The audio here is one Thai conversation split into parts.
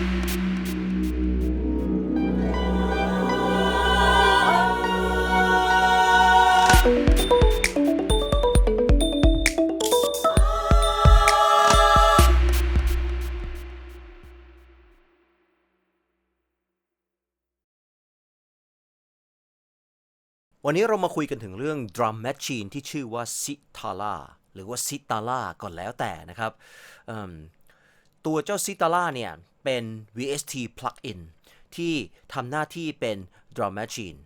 วันนี้เรามาคุยกันถึงเรื่อง drum machine ที่ชื่อว่า Sitala หรือว่า Sitala ก่อนแล้วแต่นะครับ ตัวเจ้า Sitala เนี่ย เป็น VST plugin ที่ทำหน้าที่เป็น drum machine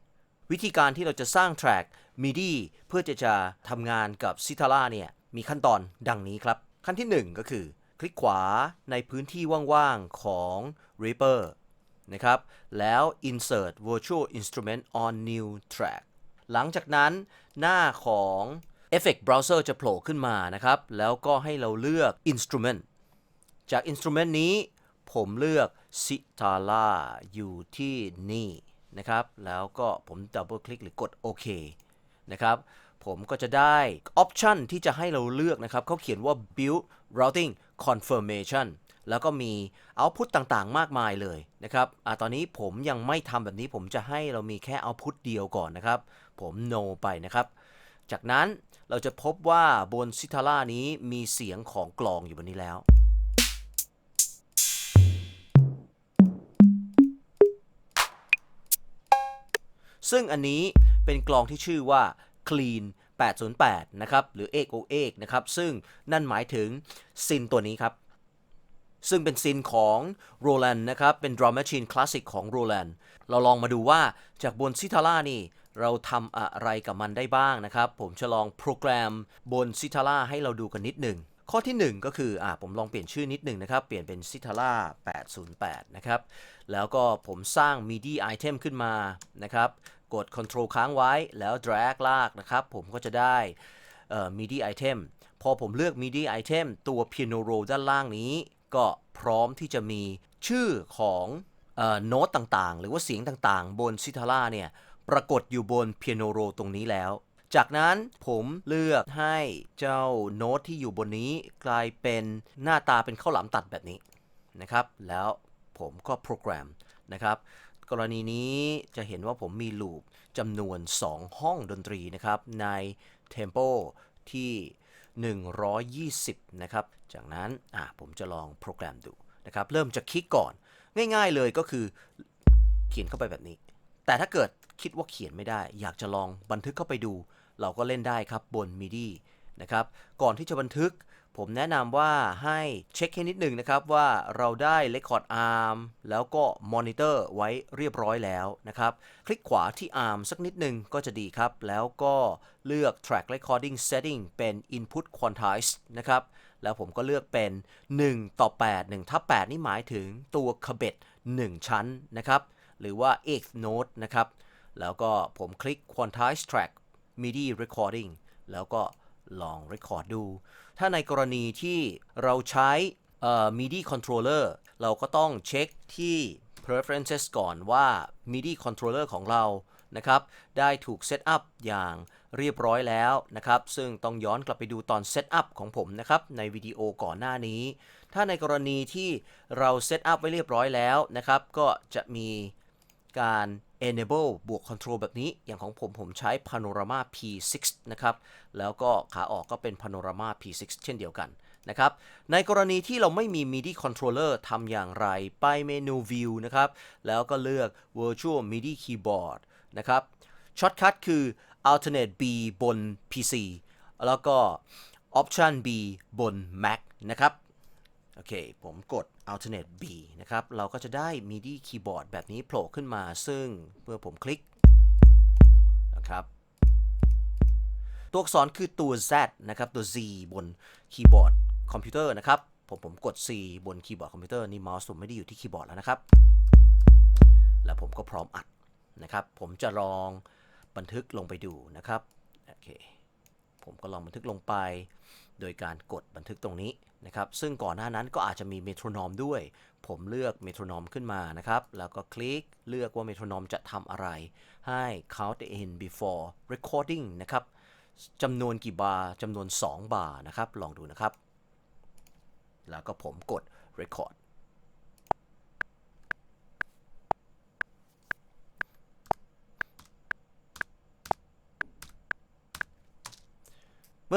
วิธีการที่เราจะสร้าง track MIDI เพื่อจะจะทำงานกับ Sitala เนี่ย มีขั้นตอนดังนี้ครับ ขั้นที่ 1 ก็คือ คลิกขวาในพื้นที่ว่างๆของ Reaper นะครับ แล้ว insert virtual instrument on new track หลังจากนั้นหน้าของ Effect Browser จะโผล่ขึ้นมานะครับ แล้วก็ให้เราเลือก Instrument จาก Instrument นี้ ผมเลือก Sitala อยู่ที่นี่นะครับ แล้วก็ผมดับเบิลคลิกหรือกดโอเคนะครับผมก็จะได้ Option ที่จะให้เราเลือกนะครับเขาเขียนว่า Build Routing Confirmation แล้วก็มี Output ต่างๆ มากมายเลยนะครับอตอนนี้ผมยังไม่ทำแบบนี้ผมจะให้เรามีแค่ Output เดียวก่อนนะครับ ผม No ไปนะครับ จากนั้นเราจะพบว่าบนซิทาร่านี้มีเสียงของกลองอยู่บนนี้แล้ว ซึ่งอันนี้เป็นกลองที่ชื่อว่า Clean 808 นะครับ หรือ 808 นะครับ ซึ่งนั่นหมายถึงซินตัวนี้ครับ ซึ่งเป็นซินของ Roland นะครับ เป็น drum machine classic ของ Roland เราลองมาดูว่าจากบนซิทาร่านี่ เราทำอะไรกับมันได้บ้างนะครับ ผมจะลองโปรแกรมบนซิทาร่าให้เราดูกันนิดหนึ่ง ข้อที่ 1 ก็คืออ่าผมลองเปลี่ยนชื่อนิดหนึ่งนะครับ เปลี่ยนเป็น c i t a l a 808 นะครับ แล้วก็ผมสร้าง MIDI item ขึ้นมานะครับ กด Control ค้างไว้แล้ว drag ลากนะครับ ผมก็จะได้เอ่อ MIDI item พอผมเลือก MIDI item ตัว piano roll ด้านล่างนี้ ก็พร้อมที่จะมีชื่อของเอ่อโน้ตต่างๆ หรือว่าเสียงต่างๆ บนซิทาร่าเนี่ย ปรากฏอยู่บนเปียโนโรตรงนี้แล้ว จากนั้นผมเลือกให้เจ้าโน้ตที่อยู่บนนี้กลายเป็นหน้าตาเป็นข้าวหลามตัดแบบนี้นะครับ แล้วผมก็โปรแกรมนะครับ กรณีนี้จะเห็นว่าผมมีลูปจำนวน 2 ห้องดนตรีนะครับ ใน Tempo ที่ 120 นะครับ จากนั้นอะผมจะลองโปรแกรมดูนะครับ เริ่มจากคลิกก่อน ง่ายๆเลยก็คือเขียนเข้าไปแบบนี้ แต่ถ้าเกิดคิดว่าเขียนไม่ได้ อยากจะลองบันทึกเข้าไปดู เราก็เล่นได้ครับบน MIDI นะครับก่อนที่จะบันทึก ผมแนะนำว่าให้เช็คให้นิดหนึ่งนะครับว่าเราได้ Record Arm แล้วก็ Monitor ไว้เรียบร้อยแล้วนะครับ คลิกขวาที่ Arm สักนิดหนึ่งก็จะดีครับ แล้วก็เลือก Track Recording Setting เป็น Input Quantize นะครับแล้วผมก็เลือกเป็น 1 ต่อ 8 1ทับ8นี่หมายถึงตัว k b e t 1ชั้นนะครับ หรือว่า eighth note นะครับ แล้วก็ผมคลิก quantize track MIDI recording แล้วก็ลอง record ดู ถ้าในกรณีที่เราใช้ MIDI controller เราก็ต้องเช็คที่ preferences ก่อนว่า MIDI controller ของเรานะครับ ได้ถูก set up อย่างเรียบร้อยแล้วนะครับ ซึ่งต้องย้อนกลับไปดูตอน set up ของผมนะครับ ในวิดีโอก่อนหน้านี้ ถ้าในกรณีที่เรา set up ไว้เรียบร้อยแล้วนะครับ ก็จะมีการ enable บวก control แบบนี้ อย่างของผมผมใช้ panorama p6 นะครับ แล้วก็ขาออกก็เป็น panorama p6 เช่นเดียวกันนะครับ ในกรณีที่เราไม่มี MIDI controller ทำอย่างไร ไปเมนู view นะครับ แล้วก็เลือก virtual MIDI keyboard นะครับ ช็อตคัทคือ alternate B บน PC แล้วก็ option B บน Mac นะครับ โอเค ผมกด alternate B นะครับ เราก็จะได้ MIDI keyboard แบบนี้โผล่ขึ้นมา ซึ่งเมื่อผมคลิกนะครับ ตัวอักษรคือตัว Z นะครับ ตัว Z บนคีย์บอร์ดคอมพิวเตอร์นะครับ ผมผมกด C บนคีย์บอร์ดคอมพิวเตอร์ นี่เมาส์ผมไม่ได้อยู่ที่คีย์บอร์ดแล้วนะครับ แล้วผมก็พร้อมอัดนะครับ ผมจะลองบันทึกลงไปดูนะครับ โอเค ผมก็ลองบันทึกลงไป โดยการกดบันทึกตรงนี้นะครับ ซึ่งก่อนหน้านั้นก็อาจจะมีเมโทรนอมด้วย ผมเลือกเมโทรนอมขึ้นมานะครับ แล้วก็คลิกเลือกว่าเมโทรนอมจะทำอะไร ให้ count in before recording นะครับจำนวนกี่บาร์จำนวน 2 บาร์นะครับ ลองดูนะครับ แล้วก็ผมกด record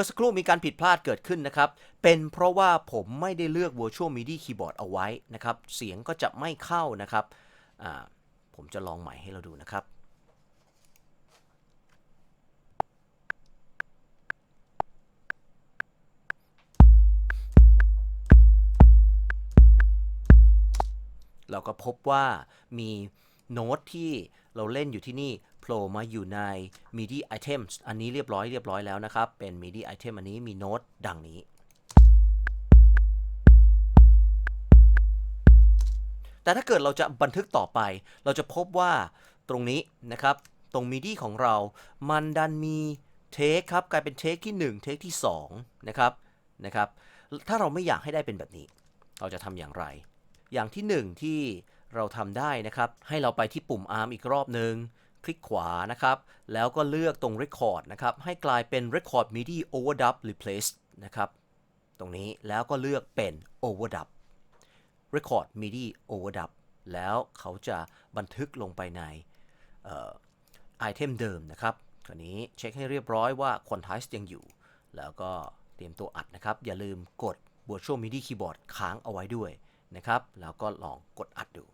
มื่อสักครู่มีการผิดพลาดเกิดขึ้นนะครับ เป็นเพราะว่าผมไม่ได้เลือก Virtual MIDI Keyboard เอาไว้นะครับ เสียงก็จะไม่เข้านะครับ ผมจะลองใหม่ให้เราดูนะครับ เราก็พบว่ามีโน้ตที่เราเล่นอยู่ที่นี่ ล่มาอยู่ใน MIDI items อันนี้เรียบร้อยเรียบร้อยแล้วนะครับ เป็น MIDI item อันนี้มีโน้ตดังนี้ แต่ถ้าเกิดเราจะบันทึกต่อไป เราจะพบว่าตรงนี้นะครับ ตรง MIDI ของเรา มันดันมีเทคครับ กลายเป็นเทคที่ 1 เทคที่ 2 นะครับ นะครับ ถ้าเราไม่อยากให้ได้เป็นแบบนี้ เราจะทำอย่างไร อย่างที่ 1 ที่เราทำได้นะครับ ให้เราไปที่ปุ่ม arm อีกรอบหนึ่ง คลิกขวานะครับ แล้วก็เลือกตรง record นะครับ ให้กลายเป็น record MIDI overdub replace นะครับ ตรงนี้แล้วก็เลือกเป็น overdub record MIDI overdub แล้วเขาจะบันทึกลงไปในไอเทมเดิมนะครับคราวนี้เช็คให้เรียบร้อยว่า quantize ยังอยู่ แล้วก็เตรียมตัวอัดนะครับ อย่าลืมกด virtual MIDI keyboard ค้างเอาไว้ด้วยนะครับ แล้วก็ลองกดอัดดู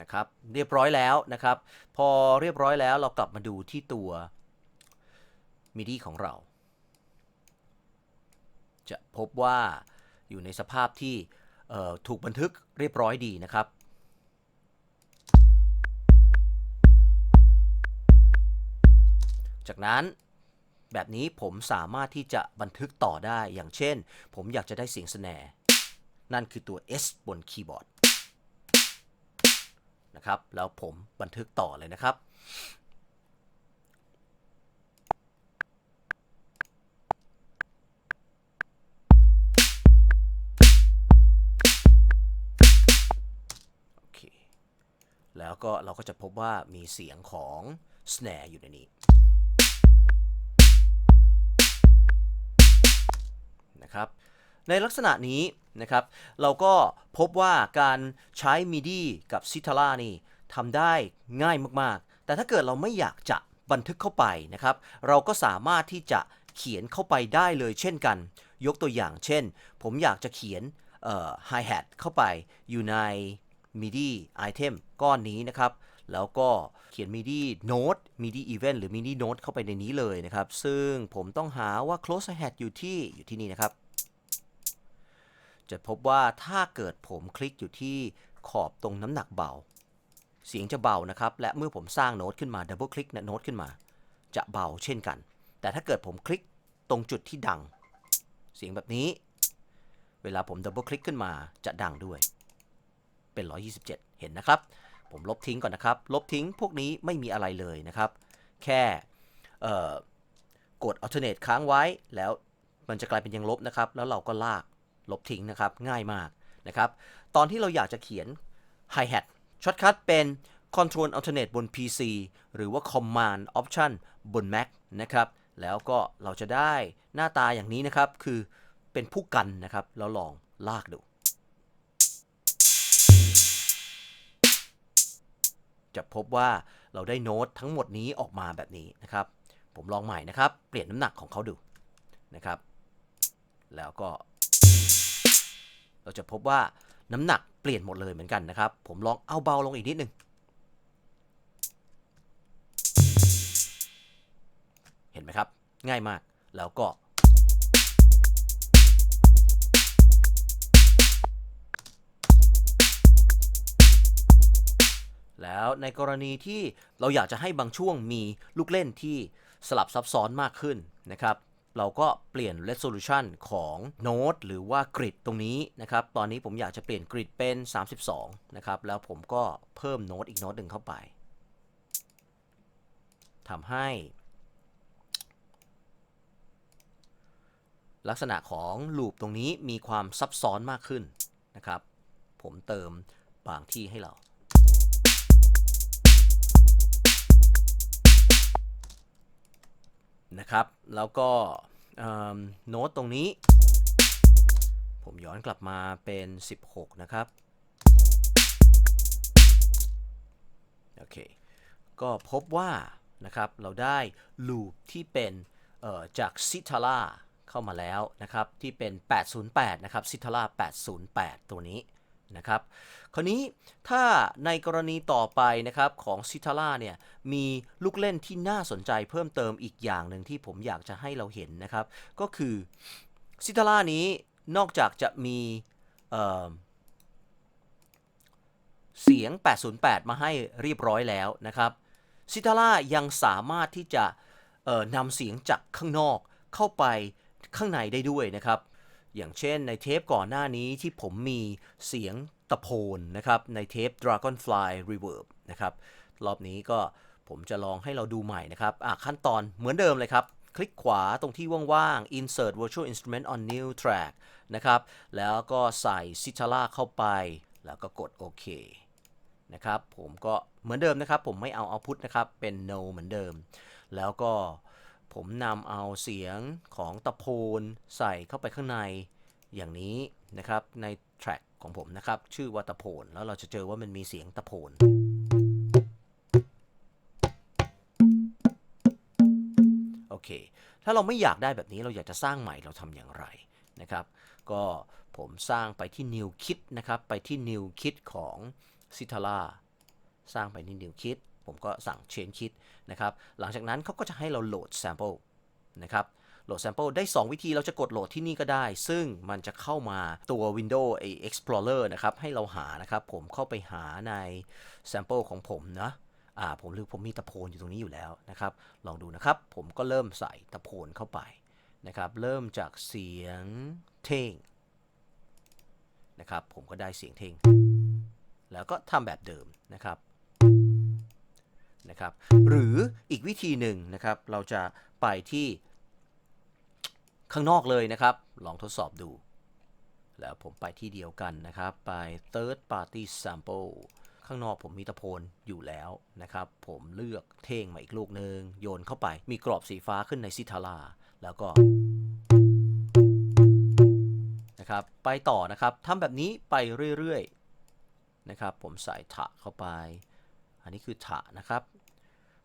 นะครับเรียบร้อยแล้วนะครับ พอเรียบร้อยแล้วเรากลับมาดูที่ตัว MIDI ของเรา จะพบว่าอยู่ในสภาพที่ถูกบันทึกเรียบร้อยดีนะครับจากนั้นแบบนี้ผมสามารถที่จะบันทึกต่อได้อย่างเช่น ผมอยากจะได้เสียงสแนร์นั่นคือตัว S บนคีย์บอร์ด นะครับ แล้วผมบันทึกต่อเลยนะครับ โอเค แล้วก็เราก็จะพบว่ามีเสียงของ snare อยู่ในนี้นะครับ ในลักษณะนี้นะครับเราก็พบว่าการใช้ MIDI กับ s i t a r a นี่ทำได้ง่ายมากๆ แต่ถ้าเกิดเราไม่อยากจะบันทึกเข้าไปนะครับ เราก็สามารถที่จะเขียนเข้าไปได้เลยเช่นกัน ยกตัวอย่างเช่น ผมอยากจะเขียนเอ่อ hi-hat เข้าไปอยู่ใน MIDI item ก้อนนี้นะครับ แล้วก็เขียน MIDI note MIDI event หรือ MIDI note เข้าไปในนี้เลยนะครับ ซึ่งผมต้องหาว่า close hi-hat อยู่ที่อยู่ที่นี่นะครับ จะพบว่าถ้าเกิดผมคลิกอยู่ที่ขอบตรงน้ำหนักเบา เสียงจะเบานะครับ และเมื่อผมสร้างโน้ตขึ้นมาดับเบิลคลิกโน้ตขึ้นมา จะเบาเช่นกัน แต่ถ้าเกิดผมคลิกตรงจุดที่ดัง เสียงแบบนี้ เวลาผมดับเบิลคลิกขึ้นมาจะดังด้วย เป็น 127 เห็นนะครับ ผมลบทิ้งก่อนนะครับ ลบทิ้งพวกนี้ไม่มีอะไรเลยนะครับ แค่เอ่อกด alternate ค้างไว้แล้วมันจะกลายเป็นยังลบนะครับ แล้วเราก็ลาก ลบทิ้งนะครับ ง่ายมากนะครับ ตอนที่เราอยากจะเขียน hi hat ช็อตคัทเป็น control alternate บน PC หรือว่า command option บน Mac นะครับ แล้วก็เราจะได้หน้าตาอย่างนี้นะครับ คือเป็นผู้กันนะครับแล้วลองลากดู จะพบว่าเราได้โน้ตทั้งหมดนี้ออกมาแบบนี้นะครับ ผมลองใหม่นะครับ เปลี่ยนน้ำหนักของเขาดูนะครับ แล้วก็ เราจะพบว่าน้ำหนักเปลี่ยนหมดเลยเหมือนกันนะครับ ผมลองเอาเบาลงอีกนิดนึง เห็นไหมครับ ง่ายมาก แล้วก็ แล้วในกรณีที่เราอยากจะให้บางช่วงมีลูกเล่นที่สลับซับซ้อนมากขึ้นนะครับ เราก็เปลี่ยน resolution ของโน้ตหรือว่ากริดตรงนี้นะครับ ตอนนี้ผมอยากจะเปลี่ยนกริดเป็น 32 นะครับ แล้วผมก็เพิ่มโน้ตอีกโน้ตหนึ่งเข้าไปทำให้ ลักษณะของลูปตรงนี้มีความซับซ้อนมากขึ้นนะครับ ผมเติมบางที่ให้เรา นะครับ แล้วก็โน้ตตรงนี้ ผมย้อนกลับมาเป็น 16 นะครับ โอเค ก็พบว่านะครับเราได้ลูปที่เป็นจากซิทาร่าเข้ามาแล้วนะครับ ที่เป็น 808 นะครับซิทาร่า808 ตัวนี้ นะครับ คราวนี้ถ้าในกรณีต่อไปนะครับของซิทาร่าเนี่ยมีลูกเล่นที่น่าสนใจเพิ่มเติมอีกอย่างหนึ่งที่ผมอยากจะให้เราเห็นนะครับ ก็คือซิทาร่านี้นอกจากจะมีเเสียง 808 มาให้เรียบร้อยแล้วนะครับซิตาร่ายังสามารถที่จะนำเสียงจากข้างนอกเข้าไปข้างในได้ด้วยนะครับ อย่างเช่นในเทปก่อนหน้านี้ที่ผมมีเสียงตะโพนนะครับในเทป Dragonfly Reverb นะครับรอบนี้ก็ผมจะลองให้เราดูใหม่นะครับขั้นตอนเหมือนเดิมเลยครับ คลิกขวาตรงที่ว่างๆ Insert Virtual Instrument on New Track นะครับ แล้วก็ใส่ c i t a r a เข้าไป แล้วก็กดโอเคนะครับ ผมก็เหมือนเดิมนะครับ ผมไม่เอา output นะครับ เป็น no เหมือนเดิม แล้วก็ ผมนำเอาเสียงของตะโพนใส่เข้าไปข้างในอย่างนี้นะครับใน track ของผมนะครับ ชื่อว่าตะโพนแล้วเราจะเจอว่ามันมีเสียงตะโพนโอเค ถ้าเราไม่อยากได้แบบนี้เราอยากจะสร้างใหม่เราทำอย่างไรนะครับ ก็ผมสร้างไปที่ new kit นะครับ ไปที่ new kit ของ c i t a r a สร้างไปที่ new kit ผมก็สั่ง change kit นะครับ หลังจากนั้นเขาก็จะให้เราโหลด sample นะครับโหลด sample ได้ 2 วิธีเราจะกดโหลดที่นี่ก็ได้ ซึ่งมันจะเข้ามาตัว Windows Explorer นะครับ ให้เราหานะครับ ผมเข้าไปหาใน sample ของผมนะอ่าผมลืมผมมีตะโพนอยู่ตรงนี้อยู่แล้วนะครับ ลองดูนะครับ ผมก็เริ่มใส่ตะโพนเข้าไปนะครับ เริ่มจากเสียงเท่งนะครับ ผมก็ได้เสียงเท่งแล้วก็ทำแบบเดิมนะครับ นะครับ หรืออีกวิธีหนึ่งนะครับ เราจะไปที่ข้างนอกเลยนะครับ ลองทดสอบดู แล้วผมไปที่เดียวกันนะครับ ไป third party sample ข้างนอกผมมีตะโพนอยู่แล้วนะครับ ผมเลือกเท่งมาอีกลูกหนึ่งโยนเข้าไป มีกรอบสีฟ้าขึ้นในซิทาราแล้วก็นะครับไปต่อนะครับทำแบบนี้ไปเรื่อยๆนะครับ ผมใส่ถะเข้าไป อันนี้คือถะนะครับ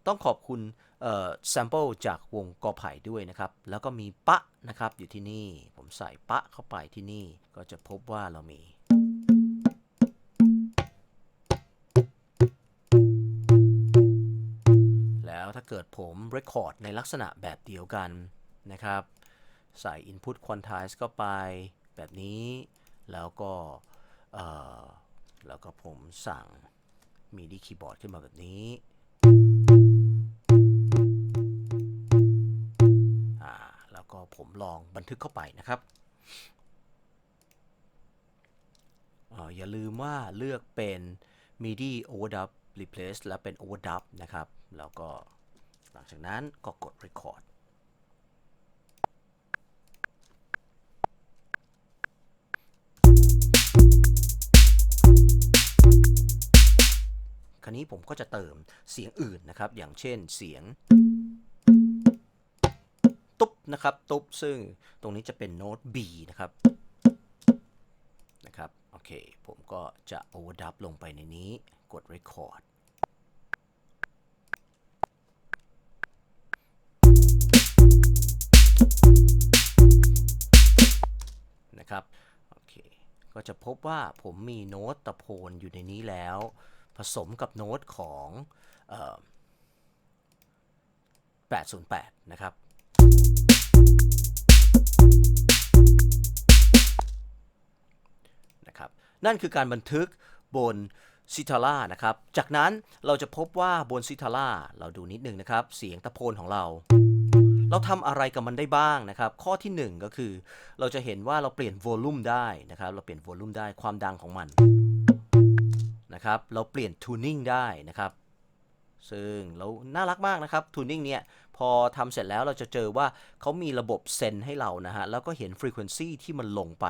ต้องขอบคุณเอ่อ sample จากวงกอไผ่ด้วยนะครับ แล้วก็มีปะนะครับอยู่ที่นี่ ผมใส่ปะเข้าไปที่นี่ ก็จะพบว่าเรามีแล้วถ้าเกิดผม record ในลักษณะแบบเดียวกันนะครับ ใส่ input quantize เข้าไปแบบนี้ แล้วก็แล้วก็ผมสั่ง MIDI keyboard ขึ้นมาแบบนี้ แล้วก็ผมลองบันทึกเข้าไปนะครับเอ่ออย่าลืมว่าเลือกเป็น MIDI overdub replace และเป็น overdub นะครับ แล้วก็หลังจากนั้นก็กด record คราวนี้ผมก็จะเติมเสียงอื่นนะครับ อย่างเช่นเสียง นะครับ ตุ๊บซึ่งตรงนี้จะเป็นโน้ต B นะครับนะครับ โอเค ผมก็จะ overdub ลงไปในนี้ กด record นะครับ โอเค ก็จะพบว่าผมมีโน้ตตะโพนอยู่ในนี้แล้ว ผสมกับโน้ตของ808 นะครับ นั่นคือการบันทึกบนซิทาร่านะครับ จากนั้นเราจะพบว่าบนซิทาร่าเราดูนิดนึงนะครับ เสียงตะโพนของเรา เราทำอะไรกับมันได้บ้างนะครับ ข้อที่ 1 ก็คือ เราจะเห็นว่าเราเปลี่ยนโวลูมได้นะครับ เราเปลี่ยนโวลูมได้ความดังของมันนะครับ เราเปลี่ยนทูนิ่งได้นะครับซึ่งเราน่ารักมากนะครับทูนิ่งเนี่ยพอทำเสร็จแล้วเราจะเจอว่าเขามีระบบเซนให้เรานะฮะ แล้วก็เห็นฟรีเควนซีที่มันลงไป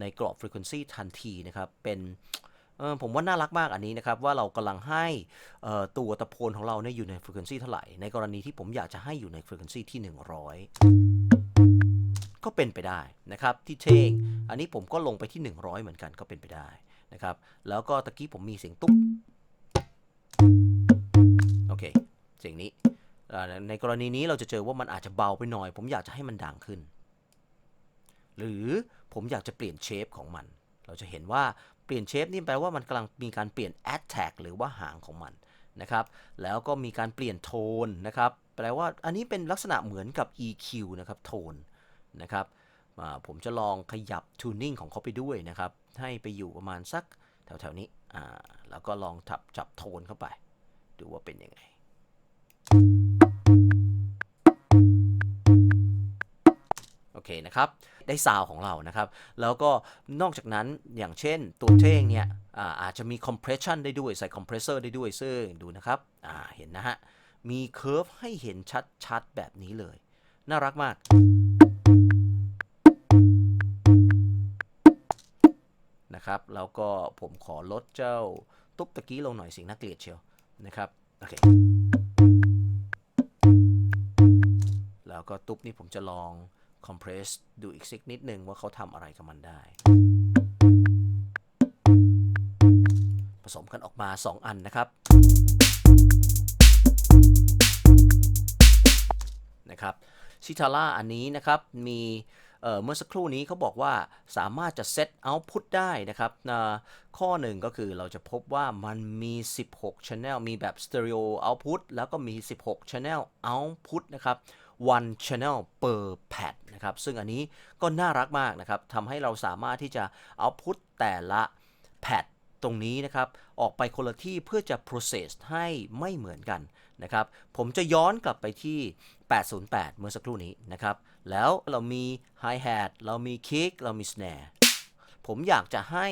ในกรอบฟรีเควนซีทันทีนะครับ เป็นผมว่าน่ารักมากอันนี้นะครับ ว่าเรากำลังให้ตัวตะโพนของเราเนี่ยอยู่ในฟรีเควนซีเท่าไหร่ ในกรณีที่ผมอยากจะให้อยู่ในฟรีเควนซีที่ 100 ก็เป็นไปได้นะครับ ที่เทงอันนี้ผมก็ลงไปที่ 100 เหมือนกันก็เป็นไปได้นะครับ แล้วก็ตะกี้ผมมีเสียงตุ๊บโอเคเสียงนี้ในกรณีนี้เราจะเจอว่ามันอาจจะเบาไปหน่อย ผมอยากจะให้มันดังขึ้น หรือผมอยากจะเปลี่ยนเชฟของมัน เราจะเห็นว่าเปลี่ยนเชฟนี่แปลว่ามันกำลังมีการเปลี่ยน attack หรือว่าหางของมันนะครับ แล้วก็มีการเปลี่ยนโทนนะครับ แปลว่าอันนี้เป็นลักษณะเหมือนกับ EQ นะครับโทนนะครับผมจะลองขยับ tuning ของเขาไปด้วยนะครับ ให้ไปอยู่ประมาณสักแถวๆนี้ แล้วก็ลองจับจับโทนเข้าไป ดูว่าเป็นยังไง อเคนะครับ ได้ซาวของเรานะครับ แล้วก็นอกจากนั้นอย่างเช่นตัวเท่งเนี่ยอาอาจจะมี compression ได้ด้วยใส่ compressor ได้ด้วยซึ่งดูนะครับอ่าเห็นนะฮะ มี curve ให้เห็นชัดๆ แบบนี้เลย น่ารักมาก นะครับ แล้วก็ผมขอลดเจ้าตุ๊บตะกี้ลงหน่อยสิ่งน่าเกลียดเชียวนะครับ โอเค แล้วก็ตุ๊บนี่ผมจะลอง compress ดูอีกสักนิดนึงว่าเขาทำอะไรกับมันได้ ผสมกันออกมา 2 อันนะครับนะครับชิทาร่าอันนี้นะครับมีเเมื่อสักครู่นี้เขาบอกว่าสามารถจะเซตเอาต์พุตได้นะครับข้อหนึ่งก็คือเราจะพบว่ามันมี 16 Channel มีแบบ Stereo Output แล้วก็มี 16 Channel Output นะครับ one channel per pad นะครับ ซึ่งอันนี้ก็น่ารักมากนะครับทำให้เราสามารถที่จะ output แต่ละ pad ตรงนี้นะครับ ออกไปคนละที่เพื่อจะ process ให้ไม่เหมือนกันนะครับ ผมจะย้อนกลับไปที่ 808 เมื่อสักครู่นี้นะครับ แล้วเรามี hi hat เรามี kick เรามี snare ผมอยากจะให้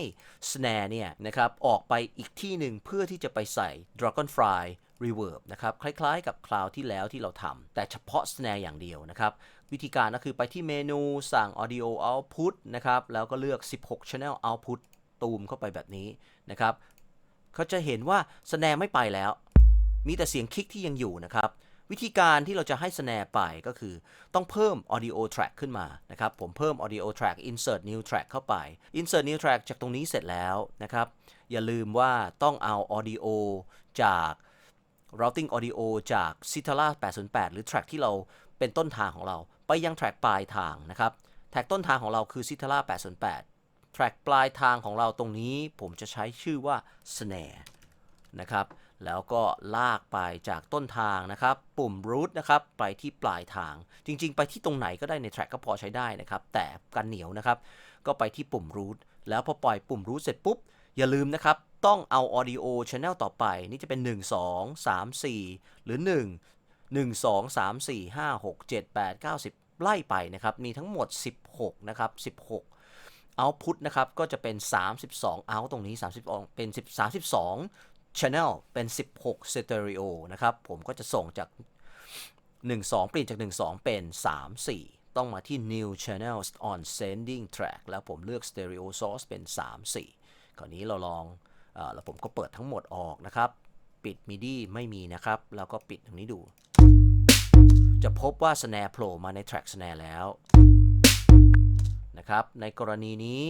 snare เนี่ยนะครับ ออกไปอีกที่หนึ่งเพื่อที่จะไปใส่ dragonfly reverb นะครับ คล้ายๆกับคราวที่แล้วที่เราทำ แต่เฉพาะ snare อย่างเดียวนะครับ วิธีการก็คือไปที่เมนูสั่ง audio output นะครับ แล้วก็เลือก 16 channel output ตูมเข้าไปแบบนี้นะครับเขาจะเห็นว่า snare ไม่ไปแล้ว มีแต่เสียงคลิกที่ยังอยู่นะครับวิธีการที่เราจะให้ snare ไปก็คือ ต้องเพิ่ม audio track ขึ้นมานะครับ ผมเพิ่ม audio track insert new track เข้าไป insert new track จากตรงนี้เสร็จแล้วนะครับ อย่าลืมว่าต้องเอา audio จาก routing audio จาก c i t a l a 808 หรือ track ที่เราเป็นต้นทางของเรา ไปยัง track ปลายทางนะครับแท็กต้นทางของเราคือ c i t a l a 808 track ปลายทางของเราตรงนี้ผมจะใช้ชื่อว่า snare นะครับ แล้วก็ลากไปจากต้นทางนะครับ ปุ่ม root นะครับ ไปที่ปลายทาง จริง ๆ ไปที่ตรงไหนก็ได้ใน track ก็พอใช้ได้นะครับ แต่กันเหนียวนะครับ ก็ไปที่ปุ่ม root แล้วพอปล่อยปุ่ม root เสร็จปุ๊บ อย่าลืมนะครับ ต้องเอา audio channel ต่อไป นี่จะเป็น 1 2 3 4 หรือ 1 1 2 3 4 5 6 7 8 9 10 ไล่ไปนะครับ มีทั้งหมด 16 นะครับ 16 output นะครับ ก็จะเป็น 32 out ตรงนี้ 32 เป็น 32 channel เป็น 16 stereo นะครับ ผมก็จะส่งจาก 12 เปลี่ยนจาก 12 เป็น 3 4 ต้องมาที่ new channels on sending track แล้วผมเลือก stereo source เป็น 3 4 คราวนี้เราลองเออแล้วผมก็เปิดทั้งหมดออกนะครับ ปิด MIDI ไม่มีนะครับ แล้วก็ปิดตรงนี้ดู จะพบว่า snare โผล่มาใน track snare แล้วนะครับ ในกรณีนี้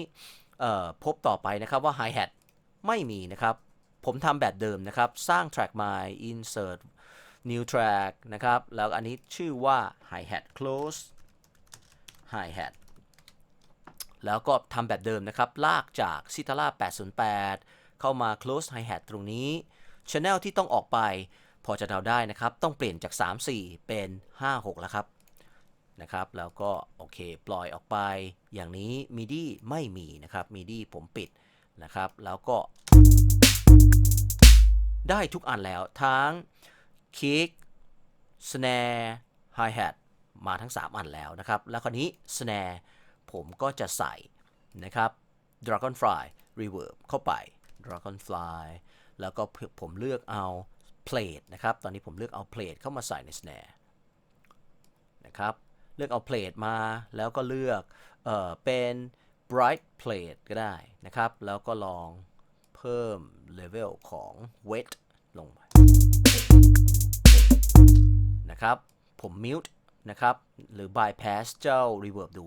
พบต่อไปนะครับว่า hi hat ไม่มีนะครับ ผมทำแบบเดิมนะครับ สร้าง track ใหม่ insert new track นะครับ แล้วอันนี้ชื่อว่า hi hat close hi hat แล้วก็ทำแบบเดิมนะครับ ลากจาก c i t a l a 808 เข้ามา close hi hat ตรงนี้ channel ที่ต้องออกไป พอจะเดาได้นะครับ ต้องเปลี่ยนจาก 3 4 เป็น 5 6 แล้วครับนะครับ แล้วก็โอเค ปล่อยออกไป อย่างนี้ MIDI ไม่มีนะครับ MIDI ผมปิดนะครับ แล้วก็ ได้ทุกอันแล้วทั้ง kick snare hi hat มาทั้ง 3 อันแล้วนะครับ แล้วคราวนี้ snare ผมก็จะใส่นะครับ dragonfly reverb เข้าไป dragonfly แล้วก็ผมเลือกเอา plate นะครับ ตอนนี้ผมเลือกเอา plate เข้ามาใส่ใน snare นะครับ เลือกเอา plate มา แล้วก็เลือกเออเป็น bright plate ก็ได้นะครับ แล้วก็ลองเพิ่ม level ของ wet ลงไปนะครับ ผม mute นะครับ หรือ bypass เจ้า reverb ดู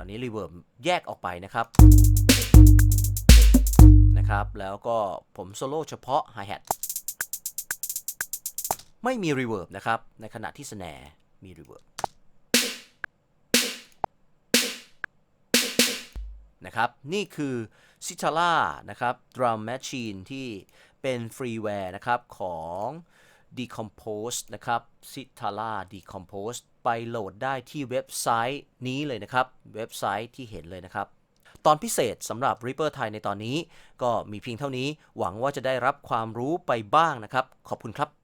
ตอนนี้ reverb แยกออกไปนะครับนะครับ แล้วก็ผมโซโล่เฉพาะ hi hat ไม่มี reverb นะครับ ในขณะที่ snare มี reverb นะครับ นี่คือ s i t a l a นะครับ Drum Machine ที่เป็นฟรีแวร์นะครับของ Decompose นะครับ s i t a l a Decompose ไปโหลดได้ที่เว็บไซต์นี้เลยนะครับ เว็บไซต์ที่เห็นเลยนะครับ ตอนพิเศษสำหรับ Reaper ไทยในตอนนี้ ก็มีเพียงเท่านี้หวังว่าจะได้รับความรู้ไปบ้างนะครับ ขอบคุณครับ